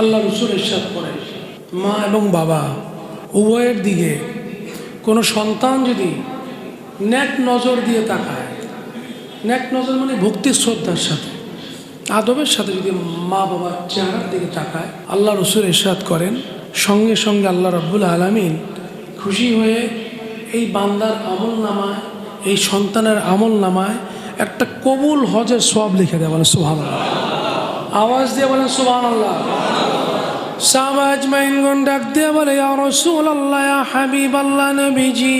আল্লাহ রসুল ইরশাদ করে। মা এবং বাবা, উভয়ের দিকে কোনো সন্তান যদি ন্যাক নজর দিয়ে তাকায় ন্যাক নজর মানে ভক্তি শ্রদ্ধার সাথে, আদবের সাথে যদি মা বাবার চেহারার দিকে তাকায়, আল্লাহ রসুল ইরশাদ করেন, সঙ্গে সঙ্গে আল্লাহ রব্বুল আলমিন খুশি হয়ে এই বান্দার আমল নামায় এই সন্তানের আমল নামায় একটা কবুল হজের সব লিখে দেয় বলেন সুহান আওয়াজ দিয়ে বলেন সুহান আল্লাহ সাবাজ মাইনগণ ডাক দিয়ে বলে রসুল আল্লাহ হাবিব আল্লাহ নবীজি,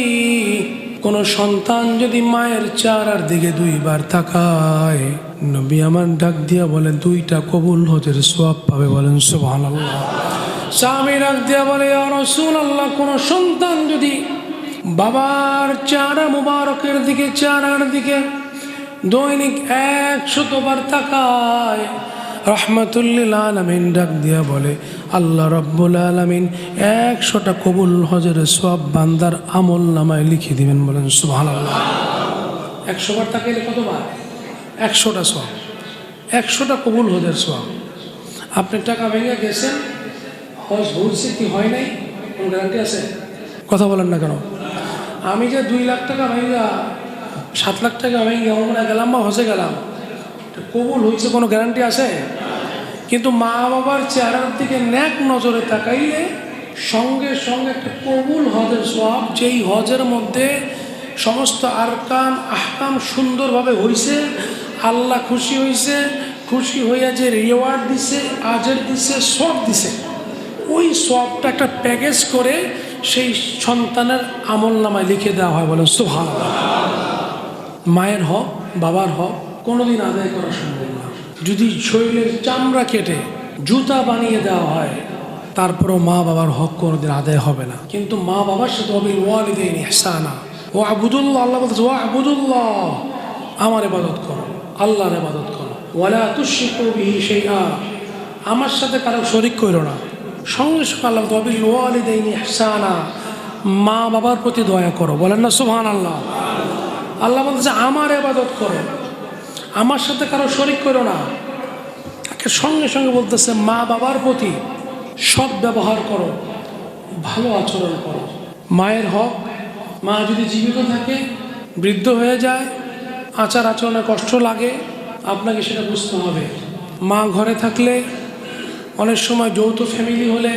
কোন সন্তান যদি মায়ের চারার দিকে দুইবার তাকায়, নবী আমার ডাক দিয়া বলে দুইটা কবুল হজের সোয়াব পাবে বলেন সুবহান আল্লাহ স্বামী ডাক দিয়া বলে রসুল আল্লাহ কোন সন্তান যদি বাবার চারা মুবারকের দিকে, চারার দিকে দৈনিক একশতবার তাকায় রহমতুল্লিল আলমিন ডাক দিয়া বলে, আল্লাহ রব্বুল আলমিন একশোটা কবুল হজের সব বান্দার আমল নামায় লিখে দিবেন বলেন সুভান আল্লাহ একশোবার তাকাইলে কতবার? একশোটা সব একশোটা কবুল হজের সব আপনি টাকা ভেঙে গেছেন, হজ ঘুরছে কি হয় নাই, কোন গ্যারান্টি আছে? কথা বলেন না কেন? আমি যে দুই লাখ টাকা ভেঙা সাত লাখ টাকা ভেঙে আমরা গেলাম বা হজে গেলাম কবুল হয়েছে কোনো গ্যারান্টি আছে? কিন্তু মা বাবার চেহারার দিকে ন্যাক নজরে তাকাইলে সঙ্গে সঙ্গে একটা কবুল হজের সব যেই হজের মধ্যে সমস্ত আরকান, আহকাম সুন্দরভাবে হইছে, আল্লাহ খুশি হইছে, খুশি হইয়া যে রিওয়ার্ড দিছে, আজের দিছে, সব দিছে। ওই সবটা একটা প্যাকেজ করে সেই সন্তানের আমল নামায় লিখে দেওয়া হয় বলেন সুভান মায়ের হক, বাবার হক কোনোদিন আদায় করা সম্ভব যদি শরীরের চামড়া কেটে জুতা বানিয়ে দেওয়া হয়, তারপরও মা বাবার হক কোনোদিন আদায় হবে না। কিন্তু মা বাবার সাথে হবে ওয়ালিদিন ইহসানা। ও আবুদুল্লাহ, আল্লাহ বলতেছে, ও আবুদুল্লাহ, আমার ইবাদত করো, আল্লাহর ইবাদত করো। ওয়ালা তুশিকু বিহি শাইআ, আমার সাথে কারও শরিক করো না। সঙ্গে সঙ্গে আল্লাহ তবিল ওয়ালিদাইন ইহসানা, মা বাবার প্রতি দয়া করো। বলেন না সুবহান আল্লাহ আল্লাহ বলতেছে, আমার এবাদত করো। আমার সাথে কারও শরিক করো না। তাকে সঙ্গে সঙ্গে বলতেছে, মা বাবার প্রতি সৎ ব্যবহার করো, ভালো আচরণ করো। মায়ের হক, মা যদি জীবিত থাকে, বৃদ্ধ হয়ে যায়, আচার আচরণে কষ্ট লাগে, আপনাকে সেটা বুঝতে হবে। মা ঘরে থাকলে অনেক সময় যৌথ ফ্যামিলি হলে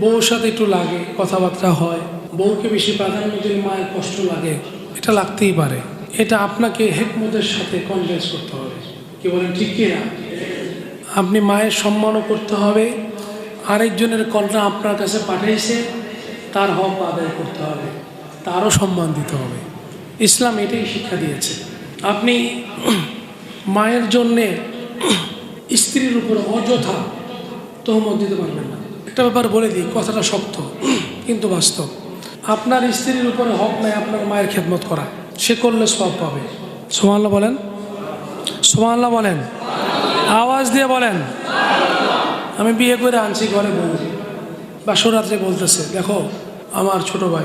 বউর সাথে একটু লাগে, কথাবার্তা হয়। বউকে বেশি প্রাধান্য দিলে মায়ের কষ্ট লাগে, এটা লাগতেই পারে। এটা আপনাকে হেকমতের সাথে কনভিন্স করতে হবে। কি বলেন, ঠিক কি না? আপনি মায়ের সম্মানও করতে হবে, আরেকজনের কন্যা আপনার কাছে পাঠিয়েছে তার হক আদায় করতে হবে, তারও সম্মান দিতে হবে। ইসলাম এটাই শিক্ষা দিয়েছে। আপনি মায়ের জন্যে স্ত্রীর উপর অযথা তহমত দিতে পারবেন না। একটা ব্যাপার বলে দিই, কথাটা শক্ত, কিন্তু বাস্তব। আপনার স্ত্রীর উপরে হক নাই আপনার মায়ের খেদমত করা। সে করলে সব পাবে। সোমাল্লা বলেন? সোমাল্লা বলেন? আওয়াজ দিয়ে বলেন। আমি বিয়ে করে আনছি, ঘরে বউ। বাসরাত্রে বলতেছে, দেখো, আমার ছোট ভাই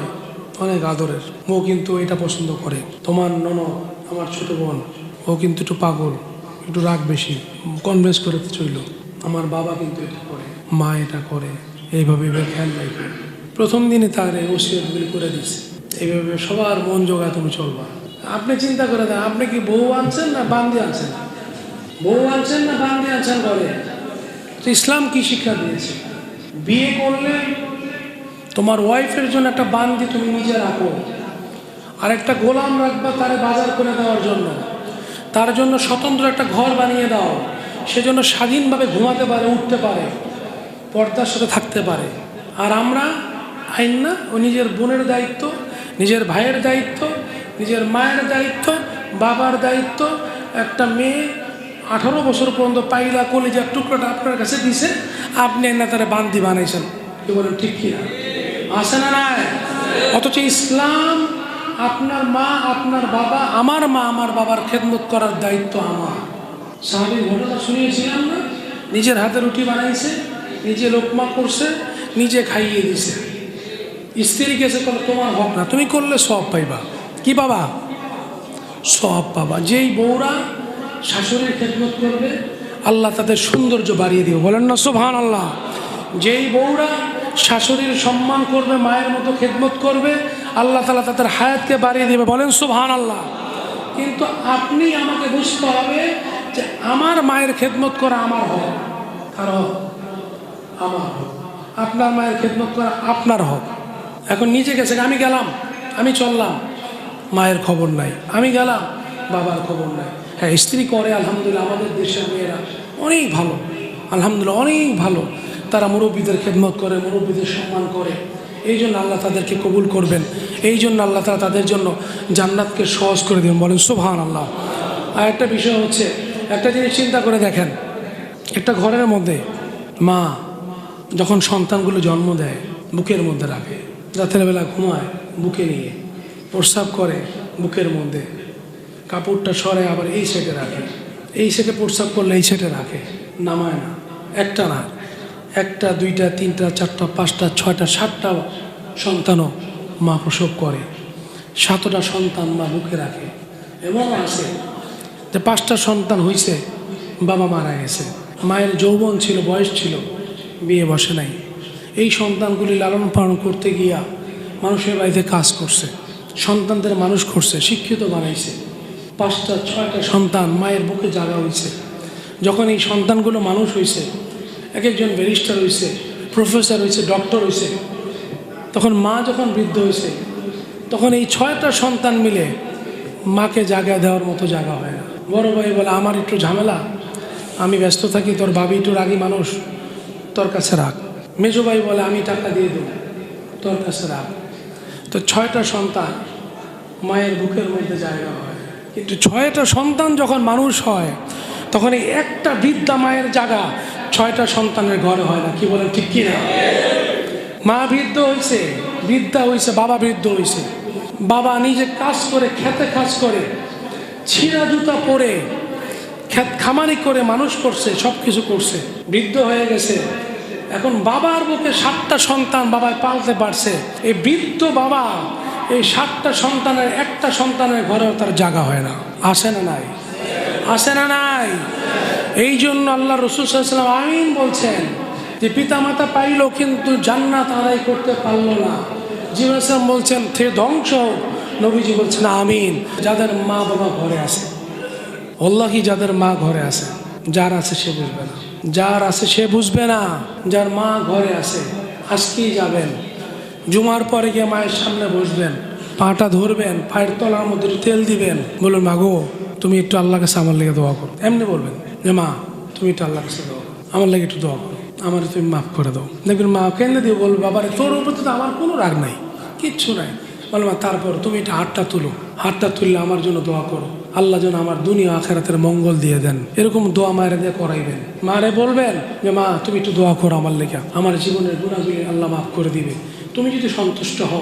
অনেক আদরের। ও কিন্তু এটা পছন্দ করে। তোমার নন আমার ছোট বোন। ও কিন্তু একটু পাগল, একটু রাগ বেশি। কনভিন্স করে চইল। আমার বাবা কিন্তু এটা করে, মা এটা করে। এইভাবে এইভাবে খেয়াল রাখবে। প্রথম দিনে তার ওসিয়তগুলি করে দিচ্ছে এইভাবে সবার মন জোগা তুমি চলবা। আপনি চিন্তা করে দেন, আপনি কি বউ আনছেন না বান্দি আনছেন? বউ আনছেন না বান্দি আনছেন বলে? ইসলাম কি শিক্ষা দিয়েছে? বিয়ে করলে তোমার ওয়াইফের জন্য একটা বান্দি তুমি নিজে রাখো। আর একটা গোলাম রাখবা তারে বাজার করে দেওয়ার জন্য। তার জন্য স্বতন্ত্র একটা ঘর বানিয়ে দাও। সেজন্য স্বাধীনভাবে ঘুমাতে পারে, উঠতে পারে, পর্দার সাথে থাকতে পারে। আর আমরা আইন না, ও নিজের বোনের দায়িত্ব, নিজের ভাইয়ের দায়িত্ব, নিজের মায়ের দায়িত্ব, বাবার দায়িত্ব, একটা মেয়ে আঠারো বছর পর্যন্ত পাইলা কলিজার টুকরোটা আপনার কাছে দিছে, আপনি না তারা বান্দি বানাইছেন। কি বলেন, ঠিক কিনা আসে না নাই? অথচ ইসলাম আপনার মা, আপনার বাবা, আমার মা, আমার বাবার খেদমত করার দায়িত্ব আমার। সাহাবির ঘটনা শুনিয়েছিলাম না? নিজের হাতে রুটি বানাইছে, নিজে লোকমা করছে, নিজে খাইয়ে দিছে। স্ত্রী গেছে করে তোমার হক না, তুমি করলে সব পাইবা। কি পাবা? সব পাবা। যেই বউরা শাশুড়ির খেদমত করবে, আল্লাহ তাদের সৌন্দর্য বাড়িয়ে দিও বলেন না সোভান আল্লাহ যেই বউরা শাশুড়ির সম্মান করবে, মায়ের মতো খেদমত করবে, আল্লাহ তালা তাদের হায়াতকে বাড়িয়ে দিবে। বলেন সুবহান আল্লাহ কিন্তু আপনি আমাকে বুঝতে হবে যে আমার মায়ের খেদমত করা আমার হক। কার হক আমার হক। আপনার মায়ের খেদমত করা আপনার হক। এখন নিচে গেছে, আমি গেলাম, আমি চললাম। মায়ের খবর নাই, আমি গেলাম, বাবার খবর নাই। হ্যাঁ স্ত্রী করে, আলহামদুলিল্লাহ, আমাদের দেশের মেয়েরা অনেক ভালো, আলহামদুলিল্লাহ, অনেক ভালো। তারা মুরব্বীদের খেদমত করে, মুরব্বীদের সম্মান করে। এই জন্য আল্লাহ তাদেরকে কবুল করবেন। এই জন্য আল্লাহ তারা তাদের জন্য জান্নাতকে সহজ করে দেবেন। বলেন সুবহান আল্লাহ আর একটা বিষয় হচ্ছে, একটা জিনিস চিন্তা করে দেখেন, একটা ঘরের মধ্যে মা যখন সন্তানগুলো জন্ম দেয়, বুকের মধ্যে রাখে। রাতের বেলা ঘুমায় বুকে নিয়ে, প্রস্রাব করে বুকের মধ্যে। কাপড়টা সরে আবার এই সেটে রাখে। এই সেটে প্রস্রাব করলে এই সেটে রাখে, নামায় না। একটা না একটা, দুইটা, তিনটা, চারটা, পাঁচটা, ছয়টা, সাতটা সন্তানও মা প্রসব করে। সাতটা সন্তান মা বুকে রাখে। এবং আছে যে পাঁচটা সন্তান হইছে, বাবা মারা গেছে। মায়ের যৌবন ছিল, বয়স ছিল, বিয়ে বসে নাই। এই সন্তানগুলি লালন পালন করতে গিয়া মানুষের বাড়িতে কাজ করছে, সন্তানদের মানুষ করছে, শিক্ষিত বানাইছে। পাঁচটা, ছয়টা সন্তান মায়ের বুকে জাগা হয়েছে যখন এই সন্তানগুলো মানুষ হয়েছে এক একজন ব্যারিস্টার হয়েছে প্রফেসর হয়েছে ডক্টর হয়েছে তখন মা যখন বৃদ্ধ হয়েছে তখন এই ছয়টা সন্তান মিলে মাকে জাগা দেওয়ার মতো জায়গা হয় না। বড় ভাই বলে, আমার একটু ঝামেলা, আমি ব্যস্ত থাকি, তোর বাবি একটু রাগি মানুষ, তোর কাছে রাখ মেজো ভাই বলে, আমি টাকা দিয়ে দেবো। তোর কাছে রাখ। তো ছয়টা সন্তান মায়ের বুকের মধ্যে জায়গা হয়। কিন্তু ছয়টা সন্তান যখন মানুষ হয়, তখন এই একটা বৃদ্ধা মায়ের জায়গা ছয়টা সন্তানের ঘরে হয় না। কি বলেন, ঠিক কি না মা বৃদ্ধ হয়েছে বৃদ্ধা হয়েছে বাবা বৃদ্ধ হয়েছে বাবা নিজে কাজ করে, খেতে কাজ করে, ছিঁড়া জুতা পরে খেত খামারি করে মানুষ করছে সব কিছু করছে। বৃদ্ধ হয়ে গেছে এখন বাবার বুকে সাতটা সন্তান বাবায় পালতে পারছে। এই বৃদ্ধ বাবা, এই সাতটা সন্তানের, একটা সন্তানের ঘরেও তার জায়গা হয় না। আসে না নাই? আসে না নাই? এই জন্য আল্লাহ রসুল সাল্লাম আমিন বলছেন যে পিতা মাতা পাইল কিন্তু জান্নাত আদায় করতে পারল না। জীবন বলছেন থে ধ্বংস নবীজি বলছেন, আমিন। যাদের মা বাবা ঘরে আছে অল্লাহি যাদের মা ঘরে আছে, যার আছে সে বুঝবে না। যার আছে সে বুঝবে না, যার মা ঘরে আছে, আজকেই যাবেন। জুমার পরে গিয়ে মায়ের সামনে বসবেন, পাটা ধরবেন, পায়ের তলার মধ্যে তেল দিবেন, বলুন মাগো তুমি একটু আল্লাহ কাছে আমার লেগে দোয়া করো। এমনি বলবেন, যে মা, তুমি একটু আল্লাহ কাছে দোয়া করো, আমার লেগে একটু দোয়া করো, আমার তুমি মাফ করে দাও। দেখবেন মা কেন দিয়ে বলব, বাবারে, তোর উপর তো আমার কোনো রাগ নাই, কিচ্ছু নাই। বলো মা তারপর তুমি এটা হাতটা তুলো। হাতটা তুললে আমার জন্য দোয়া করো। আল্লাহ যেন আমার দুনিয়া আখেরাতের মঙ্গল দিয়ে দেন। এরকম দোয়া মায়ের দিয়ে করাইবেন। মারে বলবেন যে, মা, তুমি একটু দোয়া করো আমার লেখা। আমার জীবনের গুণাগুলি আল্লাহ মাফ করে দিবে। তুমি যদি সন্তুষ্ট হও,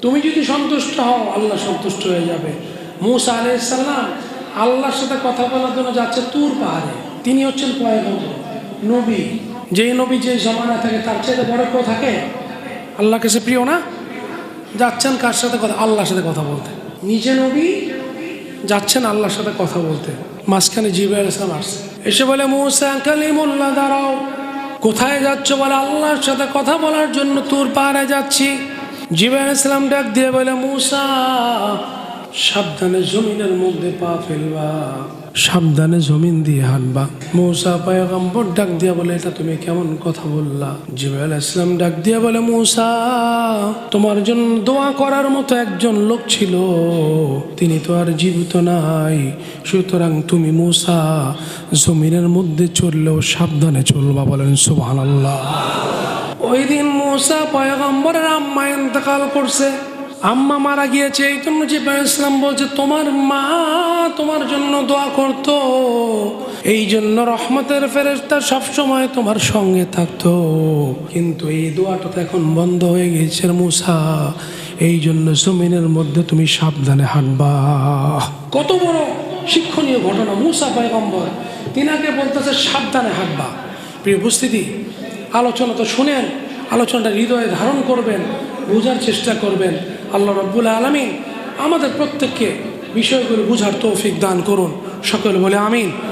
তুমি যদি সন্তুষ্ট হও, আল্লাহ সন্তুষ্ট হয়ে যাবে। মুসা আলাইসাল্লাম আল্লাহর সাথে কথা বলার জন্য যাচ্ছে তুর পাহাড়ে। তিনি হচ্ছেন পয়গম্বর, নবী। যেই নবী যে জমানা থাকে, তার চেয়ে বড় কেউ থাকে? আল্লাহ কাছে প্রিয় না? যাচ্ছেন কার সাথে কথা? আল্লাহর সাথে কথা বলতে। নিজে নবী, যাচ্ছেন আল্লাহর সাথে কথা বলতে। মাঝখানে জিবাইল ইসলাম আসছে। এসে বলে, মুসা কালিমুল্লাহ, দাঁড়াও। কোথায় যাচ্ছ? বলে, আল্লাহর সাথে কথা বলার জন্য তোর পাহাড়ে যাচ্ছি। জিবাইল ইসলাম ডাক দিয়ে বলে, মুসা, সাবধানে জমিনের মধ্যে পা ফেলবা। সাবধানে জমিন দিয়ে হাঁটবা। মৌসা পায়গম্বর ডাক দিয়া বলে, এটা তুমি কেমন কথা বললা? জিবাইল ইসলাম ডাক দিয়া বলে, মৌসা, তোমার জন্য দোয়া করার মতো একজন লোক ছিল। তিনি তো আর জীবিত নাই। সুতরাং তুমি মৌসা, জমিনের মধ্যে চললেও সাবধানে চলবা বলেন সুবহান আল্লাহ ওই দিন মৌসা পয়গম্বরের আম্মা ইন্তকাল করছে। আম্মা মারা গিয়েছে, এই জন্য যে ইসলাম বলছে, তোমার মা তোমার জন্য দোয়া করতো। এই জন্য রহমতের ফেরেস্তা সবসময় তোমার সঙ্গে থাকতো। কিন্তু এই দোয়াটা তো এখন বন্ধ হয়ে গেছে মুসা। এই জন্য জমিনের মধ্যে তুমি সাবধানে হাঁটবা। কত বড় শিক্ষণীয় ঘটনা, মুসা পয়গম্বর। তিনাকে বলতেছে, সাবধানে হাঁটবা। প্রিয় উপস্থিতি, আলোচনা তো শুনেন, আলোচনাটা হৃদয়ে ধারণ করবেন, বোঝার চেষ্টা করবেন। আল্লাহ রব্বুল আলমিন আমাদের প্রত্যেককে বিষয়গুলো বুঝার তৌফিক দান করুন। সকল বলে আমিন।